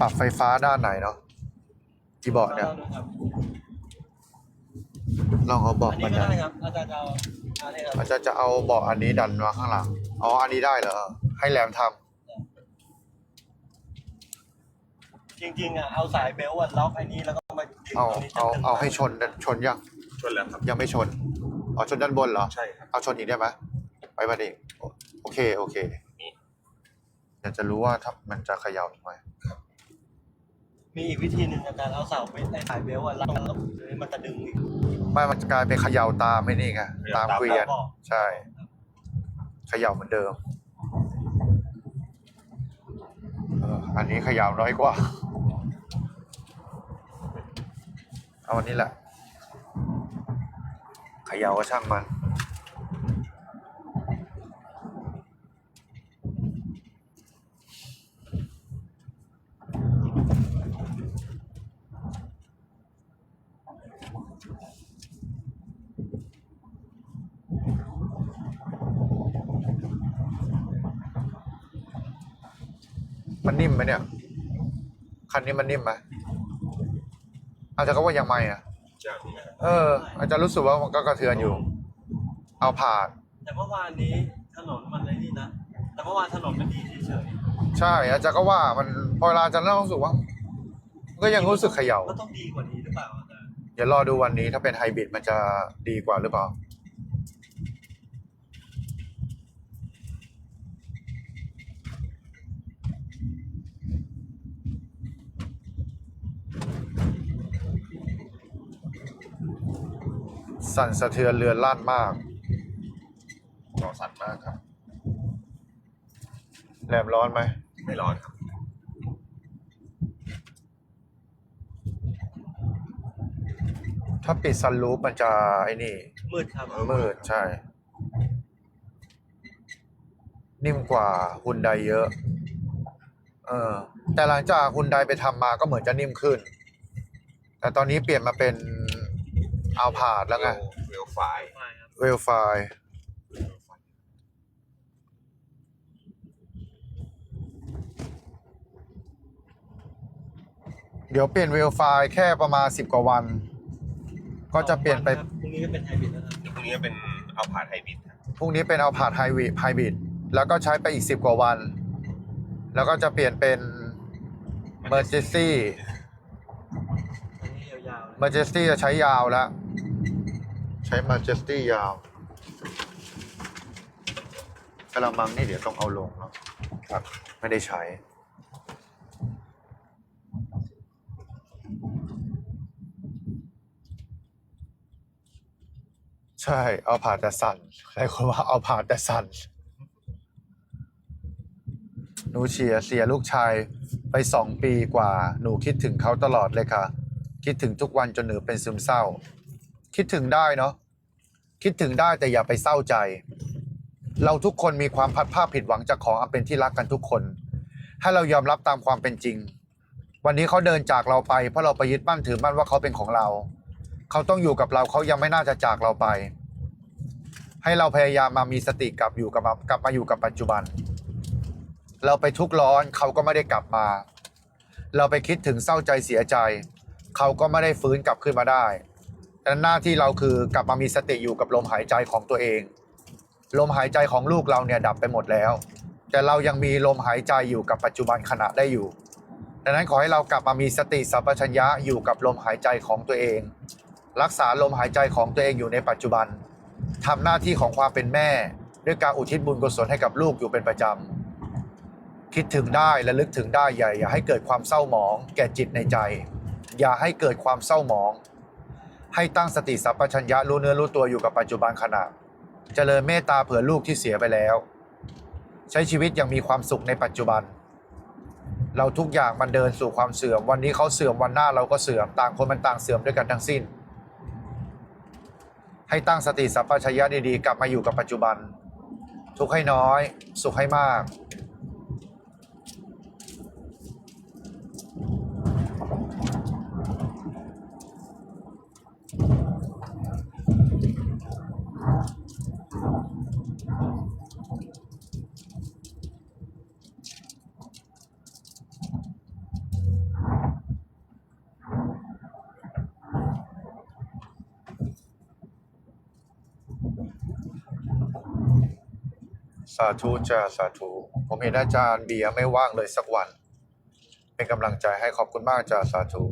ปรับไฟฟ้าด้านไหนเนาะที่เบาะเนี่ยลองดูครับลองเอาเบาะอันมานี้ก็ดันได้ครับอาจารย์จะเอาอันนี้ครับอาจารย์จะเอาเบาะอันนี้ดันมาข้างหลังอ๋ออันนี้ได้เหรอให้แรมทำจริงๆอะเอาสายเบลต์อะล็อกไอ้นี้แล้วก็มาดึงเอาตรงนี้เอาตึงๆเอาให้ชนชนยังชนแล้วครับยังไม่ชนอ๋อชนด้านบนเหรอใช่ครับเอาชนอีกได้ไหมไปมาดิโอโอเคโอเคนี่อยากจะรู้ว่าถ้ามันจะเขย่าทำไม มีอีกวิธีหนึ่งอาจารย์เอาเสาเบลต์ไอ้สายเบลต์อะล็อกแล้วมันจะดึงอีกไม่มันจะกลายเป็นเขย่าตามไม่นี่ไงตามเกวียนบอกใช่เขย่าเหมือนเดิมเอออันนี้เขย่าน้อยกว่า เอาอันนี้แหละเขย่าก็ช่างมัน มันนิ่มไหมเนี่ย คันนี้มันนิ่มไหมอาจจะก็ว่ายังไม่อะจะเออ อาจจะรู้สึกว่ามันก็กระเทือนอยู่ เอาผ่านแต่เมื่อวานนี้ถนนมันอะไรนี่นะ แต่เมื่อวานถนนมันดีเฉยใช่ อาจารย์ก็ว่ามันพอเวลาอาจารย์เริ่มรู้สึกว่ามันก็ยังรู้สึกเขย่าๆก็ต้องดีกว่านี้หรือเปล่าอาจารย์เดี๋ยวรอดูวันนี้ถ้าเป็นไฮบริดมันจะดีกว่าหรือเปล่า สั่นสะเทือนเรือนลั่นมากรอสั่นมากครับ แหลมร้อนไหม ไม่ร้อนครับ ถ้าปิดซันรูปมันจะไอ้นี่ มืดครับมืดใช่ นิ่มกว่าฮุนไดเยอะ เออ แต่หลังจากฮุนไดไปทำมาก็เหมือนจะนิ่มขึ้น แต่ตอนนี้เปลี่ยนมาเป็น เอาผาดแล้วไงเวลไฟไม่ครับเวลไฟเดี๋ยวเปลี่ยนเวลไฟแค่ประมาณสิบกว่าวัน ก็จะเปลี่ยนไปพรุ่งนี้ก็เป็นไฮบริดแล้วครับเดี๋ยวพรุ่งนี้เป็นเอาผ่านไฮบริดครับพรุ่งนี้เป็นเอาผาดไฮวิไฮบริดแล้วก็ใช้ไปอีกสิบกว่าวัน แล้วก็จะเปลี่ยนเป็นเมอร์เจสซี่อันนี้ยาวๆเลย เมอร์เจสซี่จะใช้ยาวแล้ว ใช้เมอร์เจสซี่ยาวกระมังนี่เดี๋ยวต้องเอาลงเนาะครับ ไม่ได้ใช้ ใช่ เอาผ่าแต่สั่นใครคนว่าเอาผ่าแต่สั่นหนูเชียร์เสียลูกชายไปสองปีกว่า หนูคิดถึงเขาตลอดเลยค่ะ คิดถึงทุกวันจนหนูเป็นซึมเศร้า คิดถึงได้เนาะคิดถึงได้แต่อย่าไปเศร้าใจ เราทุกคนมีความพัดภาคผิดหวังจากของอันเป็นที่รักกันทุกคน ให้เรายอมรับตามความเป็นจริง วันนี้เขาเดินจากเราไป เพราะเราไปยึดมั่นถือมั่นว่าเขาเป็นของเรา เขาต้องอยู่กับเราเขายังไม่น่าจะจากเราไป ให้เราพยายามมามีสติกลับอยู่กับกลับมาอยู่กับปัจจุบัน เราไปทุกข์ร้อนเขาก็ไม่ได้กลับมา เราไปคิดถึงเศร้าใจเสียใจ เขาก็ไม่ได้ฟื้นกลับขึ้นมาได้ ดังนั้นหน้าที่เราคือกลับมามีสติอยู่กับลมหายใจของตัวเอง ลมหายใจของลูกเราเนี่ยดับไปหมดแล้ว แต่เรายังมีลมหายใจอยู่กับปัจจุบันขณะได้อยู่ ดังนั้นขอให้เรากลับมามีสติสัมปชัญญะอยู่กับลมหายใจของตัวเอง รักษาลมหายใจของตัวเองอยู่ในปัจจุบันทำหน้าที่ของความเป็นแม่ ด้วยการอุทิศบุญกุศลให้กับลูกอยู่เป็นประจำคิดถึงได้และลึกถึงได้อย่าอย่าให้เกิดความเศร้าหมอง แก่จิตในใจ อย่าให้เกิดความเศร้าหมอง ให้ตั้งสติสัมปชัญญะรู้เนื้อรู้ตัวอยู่กับปัจจุบันขณะ เจริญเมตตาเผื่อลูกที่เสียไปแล้ว ใช้ชีวิตอย่างมีความสุขในปัจจุบัน เราทุกอย่างมันเดินสู่ความเสื่อม วันนี้เขาเสื่อมวันหน้าเราก็เสื่อมต่างคนมันต่างเสื่อมด้วยกันทั้งสิ้น ให้ตั้งสติสัมปชัญญะดีๆ กลับมาอยู่กับปัจจุบัน ทุกให้น้อย สุขให้มาก สาธุจ้าสาธุผมเห็นอาจารย์เบียร์ไม่ว่างเลยสักวัน เป็นกำลังใจให้ขอบคุณมากจ้าสาธุ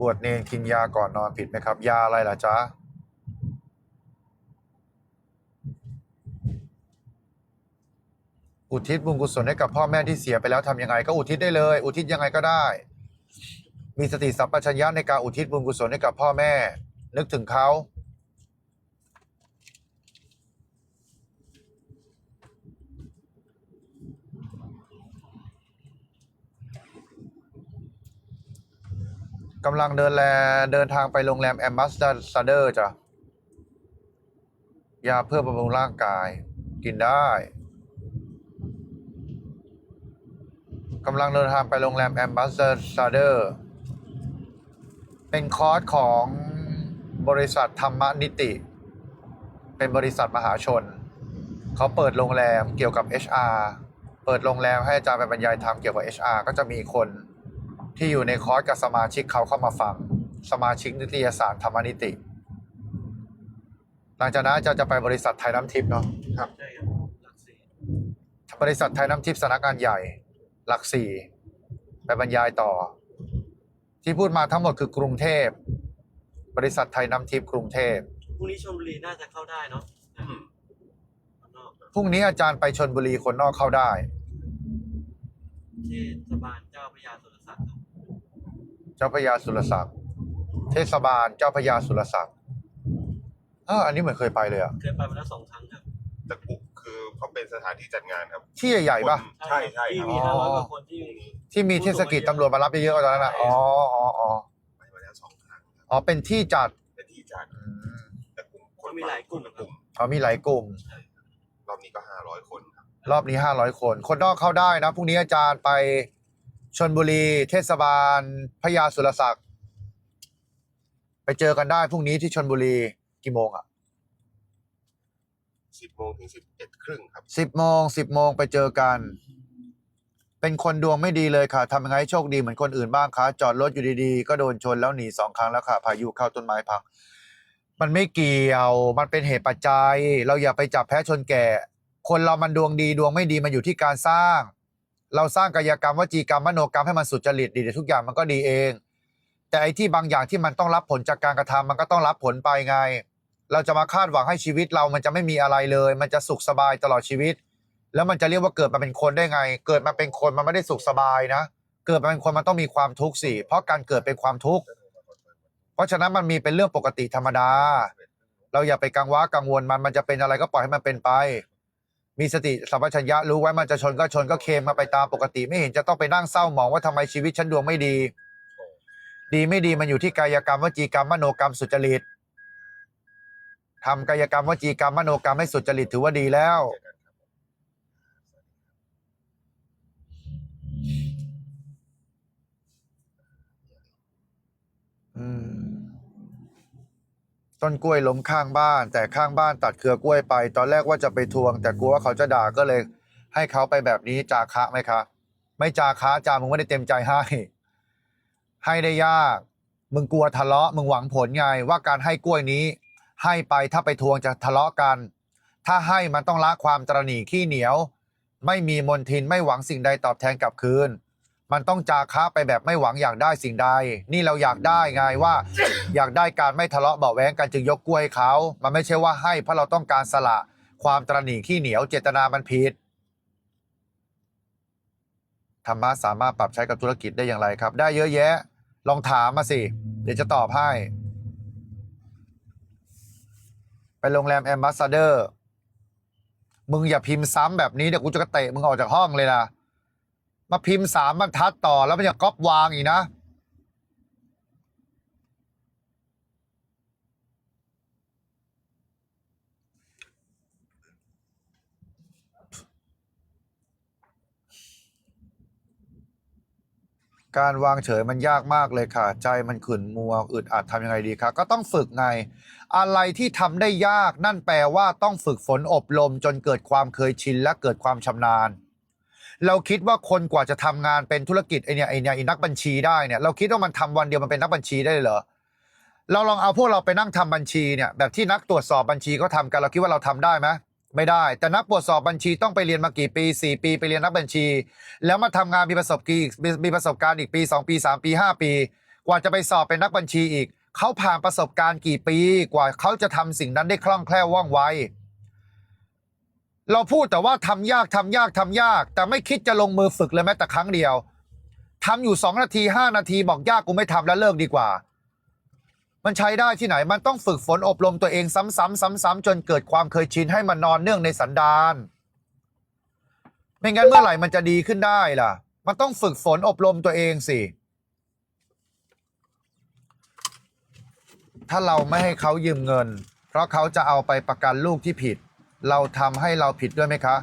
บวชเนนกินยาก่อนนอนผิดไหมครับ ยาอะไรล่ะจ๊ะอุทิศบุญกุศลให้กับพ่อแม่ที่เสียไปแล้วทำยังไง ก็อุทิศได้เลย อุทิศยังไงก็ได้ มีสติสัมปชัญญะในการอุทิศบุญกุศลให้กับพ่อแม่ นึกถึงเขากำลังเดินแลเดินทางไปโรงแรมแอมบัสซาเดอร์จ้ะ ยาเพื่อบำรุงร่างกาย กินได้กำลังเดินทางไปโรงแรมแอมบัสซาเดอร์ เป็นคอร์สของ บริษัทธรรมนิติ เป็นบริษัทมหาชน เขาเปิดโรงแรมเกี่ยวกับ HR เปิดโรงแรมให้อาจารย์ไปบรรยายธรรมเกี่ยวกับ HR ก็จะมีคนที่อยู่ในคอร์สกับสมาชิกเขาเข้ามาฟัง สมาชิกนิตยสารธรรมนิติ หลังจากนั้นอาจารย์จะไปบริษัทไทยน้ำทิพย์เนาะใช่ครับหลักสี่บริษัทไทยน้ำทิพย์สำนักงานใหญ่ หลักสี่ไปบรรยายต่อ ที่พูดมาทั้งหมดคือกรุงเทพ บริษัทไทยน้ำทิพย์กรุงเทพพรุ่งนี้ชลบุรีน่าจะเข้าได้เนาะอืมข้างนอกพรุ่งนี้อาจารย์ไปชนบุรีคนนอกเข้าได้ เทศบาลเจ้าพระยาสุรศักดิ์ครับเจ้าพระยาสุรศักดิ์เทศบาลเจ้าพระยาสุรศักดิ์เอออันนี้เหมือนเคยไปเลยอะเคยไปมาแล้วสองครั้งครับแต่กุคือเขาเป็นสถานที่จัดงานครับ ที่ใหญ่ๆปะใช่ใช่ที่ครับ มีอ๋อห้าร้อยกว่าคนที่ ที่มีเทศกิจตำรวจมารับเยอะๆตอนนั้นนะอ๋ออ๋ออ๋อ อ๋อเป็นที่จัดเป็นที่จัดอืมแต่กลุ่มคนมีหลายกลุ่มคนละคกรับลุ่มเขามีหลายกลุ่ม รอบนี้ก็ห้าร้อยคนครับรอบนี้ห้าร้อยคน คนนอกเข้าได้นะพรุ่งนี้อาจารย์ไปชนบุรี เทศบาลพระยาสุรศักดิ์ไปเจอกันได้พรุ่งนี้ที่ชนบุรีกี่โมงอะสิบโมงถึงสิบเอ็ดครึ่งครับสิบโมงสิบโมงไปเจอกัน เป็นคนดวงไม่ดีเลยค่ะทำยังไงโชคดีเหมือนคนอื่นบ้างคะจอดรถอยู่ดีๆ ก็โดนชนแล้วหนีสองครั้งแล้วค่ะ พายุเข้าต้นไม้พัง มันไม่เกี่ยว มันเป็นเหตุปัจจัย เราอย่าไปจับแพ้ชนแก่ คนเรามันดวงดีดวงไม่ดีมันอยู่ที่การสร้าง เราสร้างกายกรรมวจีกรรมมโนกรรมให้มันสุจริตดีเดี๋ยวทุกอย่างมันก็ดีเอง แต่ไอ้ที่บางอย่างที่มันต้องรับผลจากการกระทำมันก็ต้องรับผลไปไง เราจะมาคาดหวังให้ชีวิตเรามันจะไม่มีอะไรเลย มันจะสุขสบายตลอดชีวิต แล้วมันจะเรียกว่าเกิดมาเป็นคนได้ไง เกิดมาเป็นคนมันไม่ได้สุขสบายนะ เกิดมาเป็นคนมันต้องมีความทุกข์สิ เพราะการเกิดเป็นความทุกข์ เพราะฉะนั้นมันมีเป็นเรื่องปกติธรรมดา เราอย่าไปกังวะกังวลมัน มันจะเป็นอะไรก็ปล่อยให้มันเป็นไป มีสติสัมปชัญญะรู้ไว้มันจะชนก็ชนก็เคมมาไปตามปกติ ไม่เห็นจะต้องไปนั่งเศร้าหมองว่าทำไมชีวิตฉันดวงไม่ดี ดีไม่ดีมันอยู่ที่กายกรรมวจีกรรมมโนกรรมสุจริตทำกายกรรมวจีกรรมมโนกรรมให้สุจริตถือว่าดีแล้ว อืม ต้นกล้วยล้มข้างบ้าน แต่ข้างบ้านตัดเครือกล้วยไป ตอนแรกว่าจะไปทวง แต่กลัวว่าเขาจะด่าก็เลย ให้เขาไปแบบนี้จาคะไหมคะ ไม่จาคะจามึงไม่ได้เต็มใจให้ ให้ได้ยาก มึงกลัวทะเลาะ มึงหวังผลไง ว่าการให้กล้วยนี้ ให้ไปถ้าไปทวงจะทะเลาะกัน ถ้าให้มันต้องละความตรณีขี้เหนียว ไม่มีมนทินไม่หวังสิ่งใดตอบแทนกลับคืน มันต้องจาคะไปแบบไม่หวังอยากได้สิ่งใด นี่เราอยากได้ไงว่า อยากได้การไม่ทะเลาะเบาแวงกันจึงยกกล้วยให้เขา มันไม่ใช่ว่าให้เพราะเราต้องการสละ ความตรณีขี้เหนียวเจตนามันผิดธรรมะสามารถปรับใช้กับธุรกิจได้อย่างไรครับ ได้เยอะแยะ ลองถามมาสิ เดี๋ยวจะตอบให้ ไปโรงแรมแอมบาสเดอร์ มึงอย่าพิมพ์ซ้ำแบบนี้เดี๋ยวกูจะกระเตะมึงออกจากห้องเลยนะ มาพิมพ์สามบรรทัดต่อแล้วมันจะก๊อปวางอีกนะ การวางเฉยมันยากมากเลยค่ะ ใจมันขุ่นมัวอึดอัดทำยังไงดีคะก็ต้องฝึกไง อะไรที่ทำได้ยากนั่นแปลว่าต้องฝึกฝนอบรมจนเกิดความเคยชินและเกิดความชำนาญ เราคิดว่าคนกว่าจะทำงานเป็นธุรกิจไอเนี่ยไอเนี่ยไอนักบัญชีได้เนี่ยเราคิดว่ามันทำวันเดียวมันเป็นนักบัญชีได้เลยเหรอเราลองเอาพวกเราไปนั่งทำบัญชีเนี่ยแบบที่นักตรวจสอบบัญชีเขาทำกันเราคิดว่าเราทำได้ไหมไม่ได้ แต่นักตรวจสอบบัญชีต้องไปเรียนมากี่ปี 4 ปี ไปเรียนนักบัญชี แล้วมาทำงานมีประสบการณ์มีมีประสบการณ์อีกปี 2 ปี 3 ปี 5 ปี กว่าจะไปสอบเป็นนักบัญชีอีกเขาผ่านประสบการณ์กี่ปี กว่าเขาจะทำสิ่งนั้นได้คล่องแคล่วว่องไว เราพูดแต่ว่าทำยากทำยากทำยาก แต่ไม่คิดจะลงมือฝึกเลยแม้แต่ครั้งเดียวทำอยู่สองนาทีห้านาทีบอกยากกูไม่ทำแล้วเลิกดีกว่า มันใช้ได้ที่ไหนมันต้องฝึกฝนอบรมตัวเองซ้ำๆซ้ำๆจนเกิดความเคยชินให้มันนอนเนื่องในสันดานไม่งั้นเมื่อไหร่มันจะดีขึ้นได้ล่ะ มันต้องฝึกฝนอบรมตัวเองสิถ้าเราไม่ให้เขายืมเงิน เพราะเขาจะเอาไปประกันลูกที่ผิด เราทำให้เราผิดด้วยไหมคะ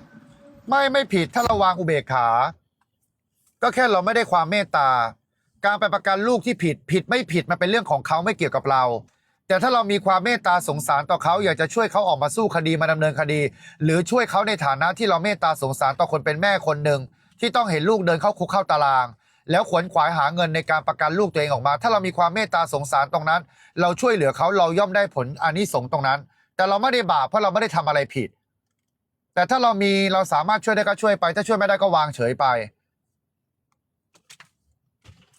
ไม่ไม่ผิดถ้าเราวางอุเบกขา ก็แค่เราไม่ได้ความเมตตา การไปประกันลูกที่ผิดผิดไม่ผิดมันเป็นเรื่องของเขาไม่เกี่ยวกับเรา แต่ถ้าเรามีความเมตตาสงสารต่อเขาอยากจะช่วยเขาออกมาสู้คดีมาดำเนินคดี หรือช่วยเขาในฐานะที่เราเมตตาสงสารต่อคนเป็นแม่คนหนึ่งที่ต้องเห็นลูกเดินเข้าคุกเข้าตาราง แล้วขวนขวายหาเงินในการประกันลูกตัวเองออกมา ถ้าเรามีความเมตตาสงสารตรงนั้น เราช่วยเหลือเขาเราย่อมได้ผลอานิสงส์ตรงนั้น แต่เราไม่ได้บาปเพราะเราไม่ได้ทำอะไรผิด แต่ถ้าเรามีเราสามารถช่วยได้ก็ช่วยไป ถ้าช่วยไม่ได้ก็วางเฉยไป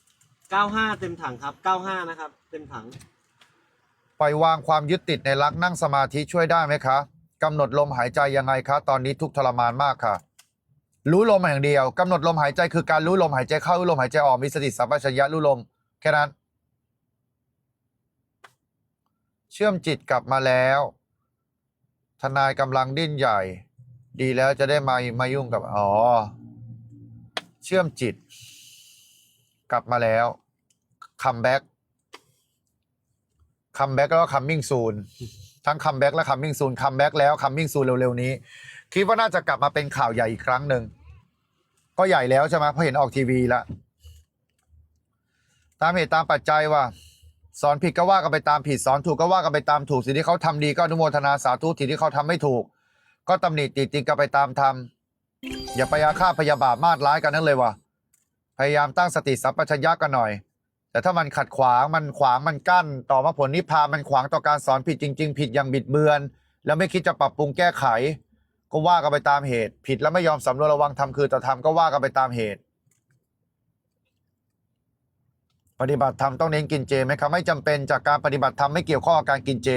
95 เต็มถังครับ 95 นะครับ เต็มถัง ปล่อยวางความยึดติดในรักนั่งสมาธิช่วยได้ไหมคะกำหนดลมหายใจยังไงคะตอนนี้ทุกข์ทรมานมากค่ะ รู้ลมอย่างเดียวกำหนดลมหายใจคือการรู้ลมหายใจเข้ารู้ลมหายใจออกมีสติสัมปชัญญะรู้ลมแค่นั้น เชื่อมจิตกลับมาแล้ว ทนายกำลังดิ้นใหญ่ ดีแล้วจะได้มามายุ่งกับ อ๋อ เชื่อมจิต กลับมาแล้วคัมแบ็กคัมแบ็กแล้วคัมมิ่งซูนทั้งคัมแบ็กและคัมมิ่งซูนคัมแบ็กแล้วคัมมิ่งซูนเร็วๆนี้ คิดว่าน่าจะกลับมาเป็นข่าวใหญ่อีกครั้งหนึ่ง ก็ใหญ่แล้วใช่ไหมเพราะเห็นออกทีวีแล้วตามเหตุตามปัจจัยว่า สอนผิดก็ว่ากันไปตามผิดสอนถูกก็ว่ากันไปตามถูกสิ่งที่เขาทำดีก็อนุโมทนาสาธุสิ่งที่เขาทำไม่ถูก ก็ตำหนิติติงกันไปตามทำอย่าไปอาฆาตพยาบาทมาดร้ายกันนั่นเลยวะพยายามตั้งสติสัมปชัญญะกันหน่อย แต่ถ้ามันขัดขวางมันขวางมันกั้น ต่อมาผลนิพพานมันขวางต่อการสอนผิดจริง ๆ ผิดอย่างบิดเบือน แล้วไม่คิดจะปรับปรุงแก้ไข ก็ว่ากันไปตามเหตุ ผิดแล้วไม่ยอมสำรวจระวังทำคือต่อทำก็ว่ากันไปตามเหตุ ปฏิบัติธรรมต้องเน้นกินเจไหมครับไม่จำเป็นจากการปฏิบัติธรรมไม่เกี่ยวข้องกับการกินเจ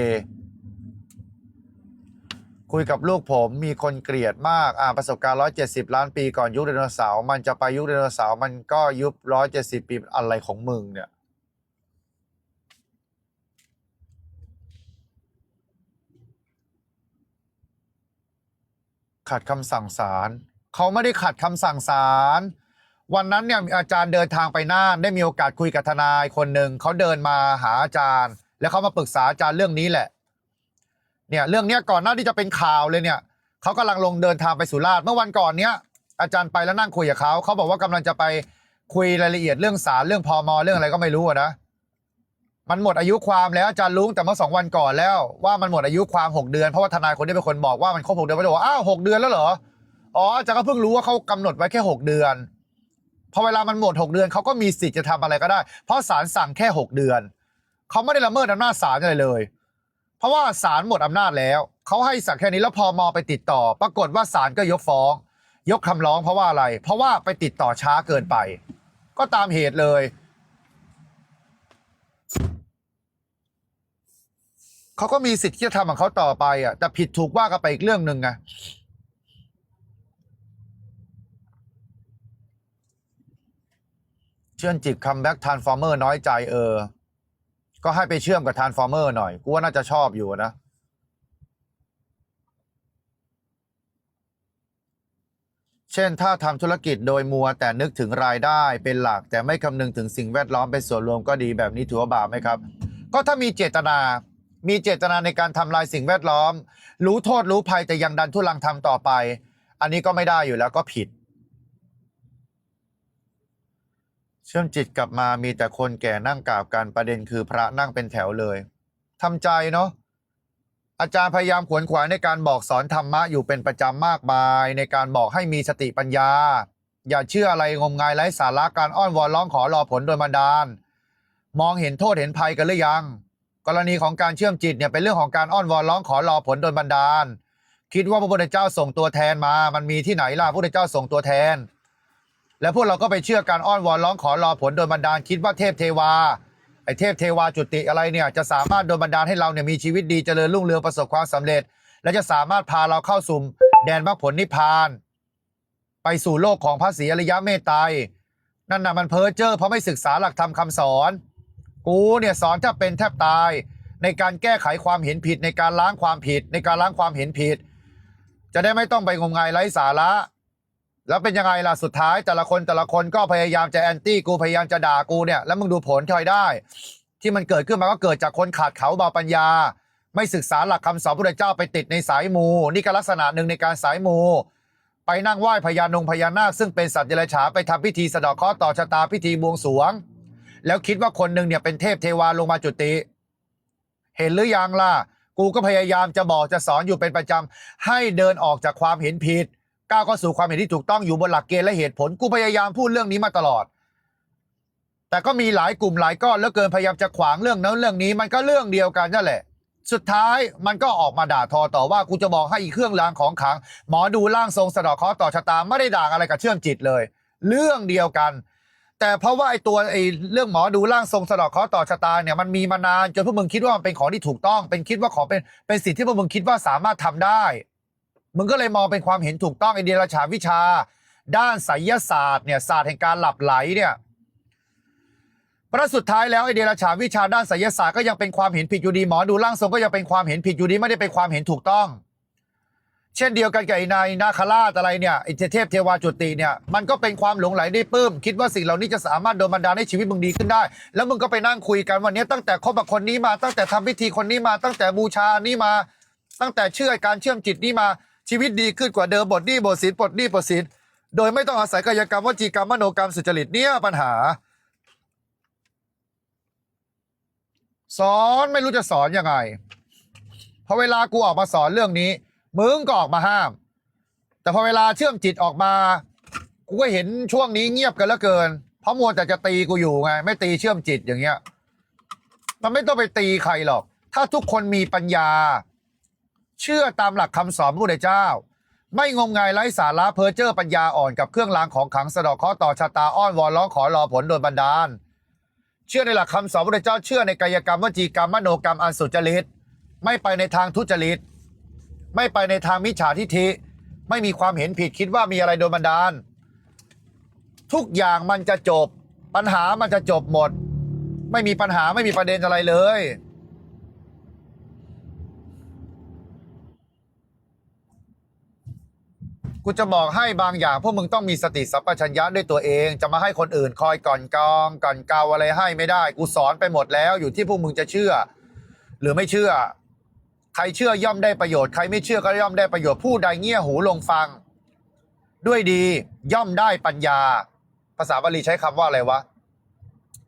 คุยกับลูกผมมีคนเกลียดมากอ่าประสบการณ์ 170 ล้านปีก่อนยุคไดโนเสาร์มันจะไปยุคไดโนเสาร์มันก็ยุค170 ปีอะไรของมึงเนี่ยขัดคำสั่งศาลเขาไม่ได้ขัดคำสั่งศาล วันนั้นเนี่ยอาจารย์เดินทางไปน่านได้มีโอกาสคุยกับทนายคนหนึ่งเขาเดินมาหาอาจารย์ แล้วเขามาปรึกษาอาจารย์เรื่องนี้แหละ เนี่ยเรื่องเนี้ยก่อนหน้าที่จะเป็นข่าวเลยเนี่ยเขากำลังลงเดินทางไปสุราษฎร์เมื่อวันก่อนเนี้ยอาจารย์ไปแล้วนั่งคุยกับเขาเขาบอกว่ากำลังจะไปคุยรายละเอียดเรื่องศาลเรื่องพมเรื่องอะไรก็ไม่รู้นะมันหมดอายุความแล้วอาจารย์รู้แต่เมื่อสองวันก่อนแล้ว ว่ามันหมดอายุความหกเดือนเพราะว่าทนายคนนี้เป็นคนบอกว่ามันครบหกเดือนไปบอกว่าอ้าวหกเดือนแล้วเหรออ๋ออาจารย์ก็เพิ่งรู้ว่าเขากำหนดไว้แค่หกเดือน พอเวลามันหมด 6 เดือนเขาก็มีสิทธิ์จะทำอะไรก็ได้ เพราะศาลสั่งแค่ 6 เดือน เขาไม่ได้ละเมิดอำนาจศาลอะไรเลย เพราะว่าศาลหมดอำนาจแล้วเขาให้สั่งแค่นี้แล้วพอมอไปติดต่อ ปรากฏว่าศาลก็ยกฟ้อง ยกคำร้องเพราะว่าอะไร เพราะว่าไปติดต่อช้าเกินไป ก็ตามเหตุเลยเขาก็มีสิทธิ์ที่จะทำของเขาต่อไปอะแต่ผิดถูกว่ากันไปอีกเรื่องหนึ่งไง เชื่อมจิตคัมแบ็กทานฟอร์เมอร์น้อยใจเออ ก็ให้ไปเชื่อมกับทานฟอร์เมอร์หน่อย กูว่าน่าจะชอบอยู่นะ เช่นถ้าทำธุรกิจโดยมัวแต่นึกถึงรายได้เป็นหลัก แต่ไม่คำนึงถึงสิ่งแวดล้อมเป็นส่วนรวมก็ดีแบบนี้ถือว่าบาปไหมครับ ก็ถ้ามีเจตนา มีเจตนาในการทำลายสิ่งแวดล้อม รู้โทษรู้ภัยแต่ยังดันทุลังทำต่อไป อันนี้ก็ไม่ได้อยู่แล้วก็ผิด เชื่อมจิตกลับมามีแต่คนแก่นั่งกราบกันประเด็นคือพระนั่งเป็นแถวเลยทำใจเนาะอาจารย์พยายามขวนขวายในการบอกสอนธรรมะอยู่เป็นประจำมากมาย ในการบอกให้มีสติปัญญา อย่าเชื่ออะไรงมงายไร้สาระการอ้อนวอนร้องขอรอผลโดยบันดาลมองเห็นโทษเห็นภัยกันหรือยัง กรณีของการเชื่อมจิตเนี่ยเป็นเรื่องของการอ้อนวอนร้องขอรอผลโดนบันดาล คิดว่าพระพุทธเจ้าส่งตัวแทนมา มันมีที่ไหนล่ะพระพุทธเจ้าส่งตัวแทน แล้วพวกเราก็ไปเชื่อการอ้อนวอนร้องขอรอผลโดนบันดาลคิดว่าเทพเทวาไอ้เทพเทวาจุติอะไรเนี่ยจะสามารถโดนบันดาลให้เราเนี่ยมีชีวิตดีเจริญรุ่งเรืองประสบความสำเร็จ และจะสามารถพาเราเข้าสู่แดนมรรคผลนิพพาน ไปสู่โลกของพระศรีอริยะเมตไตรนั่นน่ะมันเพ้อเจ้อเพราะไม่ศึกษาหลักธรรมคำสอน กูเนี่ยสอนแทบเป็นแทบตาย ในการแก้ไขความเห็นผิดในการล้างความผิด ในการล้างความเห็นผิด จะได้ไม่ต้องไปงมงายไร้สาระ แล้วเป็นยังไงล่ะสุดท้ายแต่ละคนแต่ละคนก็พยายามจะแอนตี้กูพยายามจะด่ากูเนี่ยแล้วมึงดูผลทอยได้ ที่มันเกิดขึ้นมาก็เกิดจากคนขาดเขาเบาปัญญา ไม่ศึกษาหลักคำสอนพระเจ้าไปติดในสายมู นี่ก็ลักษณะหนึ่งในการสายมู ไปนั่งไหว้พญานงพญานาคซึ่งเป็นสัตว์เดรัจฉานไปทำพิธีสะเดอกเคราะห์ต่อชะตาพิธีบวงสรวง แล้วคิดว่าคนหนึ่งเนี่ยเป็นเทพเทวาลงมาจุติ เห็นหรือยังล่ะกูก็พยายามจะบอกจะสอนอยู่เป็นประจำให้เดินออกจากความเห็นผิด ก้าวเข้าสู่ความเห็นที่ถูกต้องอยู่บนหลักเกณฑ์และเหตุผลกูพยายามพูดเรื่องนี้มาตลอด แต่ก็มีหลายกลุ่มหลายก้อนแล้วเกินพยายามจะขวางเรื่องนั้นเรื่องนี้มันก็เรื่องเดียวกันนั่นแหละ สุดท้ายมันก็ออกมาด่าทอต่อว่ากูจะบอกให้อีกเครื่องรางของขลัง หมอดูร่างทรงสะเดอกเคราะห์ต่อชะตาไม่ได้ด่างอะไรกับเชื่อมจิตเลย เรื่องเดียวกัน แต่เพราะว่าไอ้ตัวไอ้เรื่องหมอดูร่างทรงสะเดอกเคราะห์ต่อชะตาเนี่ยมันมีมานานจนพวกมึงคิดว่ามันเป็นของที่ถูกต้อง เป็นคิดว่าของเป็นเป็นสิ่งที่พวกมึงคิดว่าสามารถทำได้ มึงก็เลยมองเป็นความเห็นถูกต้องไอเดียราชาวิชา ด้านไสยศาสตร์เนี่ยศาสตร์แห่งการหลับไหลเนี่ยเพราะสุดท้ายแล้วไอเดียราชาวิชาด้านไสยศาสตร์ก็ยังเป็นความเห็นผิดอยู่ดีหมอดูร่างทรงก็ยังเป็นความเห็นผิดอยู่ดีไม่ได้เป็นความเห็นถูกต้อง เช่นเดียวกันกับไอนายนาคราชอะไรเนี่ยไอเทพเทวาจุติเนี่ยมันก็เป็นความหลงไหลได้ปื้ม คิดว่าสิ่งเหล่านี้จะสามารถโดนบันดาลให้ชีวิตมึงดีขึ้นได้ แล้วมึงก็ไปนั่งคุยกันวันนี้ตั้งแต่คบกับคนนี้มาตั้งแต่ทำพิธีคนนี้มาตั้งแต่บูชานี้มา ตั้งแต่เชื่อการเชื่อมจิตนี้มา ชีวิตดีขึ้นกว่าเดิมบทหนี้บทศีลปลดหนี้ปลดศีลโดยไม่ต้องอาศัยกายกรรมวจีกรรมมโนกรรมสุจริตเนี่ยปัญหา สอนไม่รู้จะสอนยังไงพอเวลากูออกมาสอนเรื่องนี้ มึงก็ออกมาห้าม แต่พอเวลาเชื่อมจิตออกมา กูก็เห็นช่วงนี้เงียบกันแล้วเกิน เพราะมัวแต่จะตีกูอยู่ไง ไม่ตีเชื่อมจิตอย่างเงี้ย มันไม่ต้องไปตีใครหรอก ถ้าทุกคนมีปัญญา เชื่อตามหลักคำสอนพระพุทธเจ้า ไม่งมงายไร้สาระเพ้อเจ้อปัญญาอ่อนกับเครื่องรางของขลังสะดอกเคราะห์ต่อชะตาอ้อนวอนร้องขอรอผลโดนบันดาล เชื่อในหลักคำสอนพระพุทธเจ้า เชื่อในกายกรรมวจีกรรมมโนกรรมอันสุจริตไม่ไปในทางทุจริต ไม่ไปในทางมิจฉาทิฐิไม่มีความเห็นผิดคิดว่ามีอะไรโดนบันดาล ทุกอย่างมันจะจบ ปัญหามันจะจบหมด ไม่มีปัญหาไม่มีประเด็นอะไรเลย กูจะบอกให้บางอย่างพวกมึงต้องมีสติสัมปชัญญะด้วยตัวเอง จะมาให้คนอื่นคอยก่อนกองก่อนเกาอะไรให้ไม่ได้ กูสอนไปหมดแล้ว อยู่ที่พวกมึงจะเชื่อ หรือไม่เชื่อ ใครเชื่อย่อมได้ประโยชน์ใครไม่เชื่อก็ย่อมได้ประโยชน์ผู้ใดเงี่ยหูลงฟัง ด้วยดีย่อมได้ปัญญา ภาษาบาลีใช้คำว่าอะไรวะ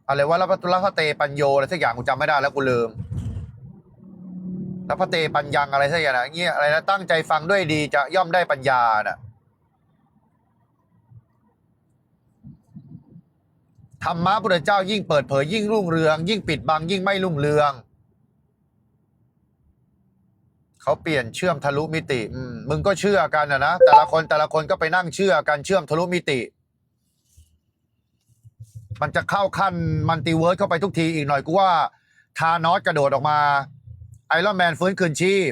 อะไรว่ารับรับพเตปัญโยอะไรสักอย่างกูจำไม่ได้แล้วกูลืมรัพเตปัญญังอะไรสักอย่างนะเงี้ยอะไรนะตั้งใจฟังด้วยดีจะย่อมได้ปัญญาน่ะ ธรรมะพุทธเจ้ายิ่งเปิดเผยยิ่งรุ่งเรือง ยิ่งปิดบังยิ่งไม่รุ่งเรือง เขาเปลี่ยนเชื่อมทะลุมิติมึงก็เชื่อกันนะนะแต่ละคนแต่ละคนก็ไปนั่งเชื่อกันเชื่อมทะลุมิติ มันจะเข้าขั้นมัลติเวิร์สเข้าไปทุกทีอีกหน่อยกูว่า ทานอสกระโดดออกมาไอรอนแมนฟื้นคืนชีพ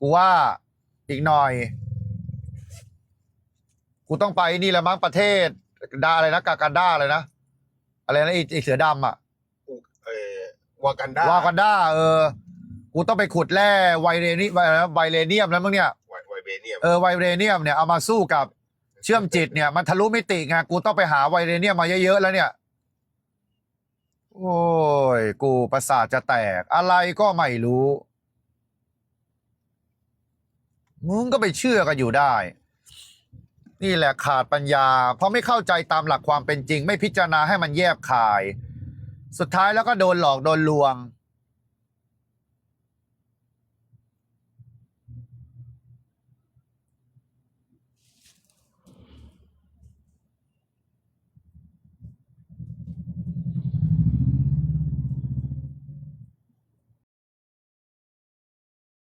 กูว่าอีกหน่อย กูต้องไปนี่แหละมั้งประเทศดาอะไรนะกากันด้าเลยนะ อะไรนะไอ้ไอเสือดำอะเออวากันดาวากันด้าเออ กูต้องไปขุดแร่ไวเรนิไวอะไรนะไวเรเนียมแล้วมั้งเนี่ย ไวไวเบเนียมเออไวเรเนียมเนี่ยเอามาสู้กับเชื่อมจิตเนี่ยมันทะลุมิติไงกูต้องไปหาไวเรเนียมมาเยอะๆแล้วเนี่ย โอ้ย กูประสาทจะแตก อะไรก็ไม่รู้ มึงก็ไปเชื่อกันอยู่ได้ นี่แหละขาดปัญญา เพราะไม่เข้าใจตามหลักความเป็นจริง ไม่พิจารณาให้มันแยบคาย สุดท้ายแล้วก็โดนหลอกโดนลวง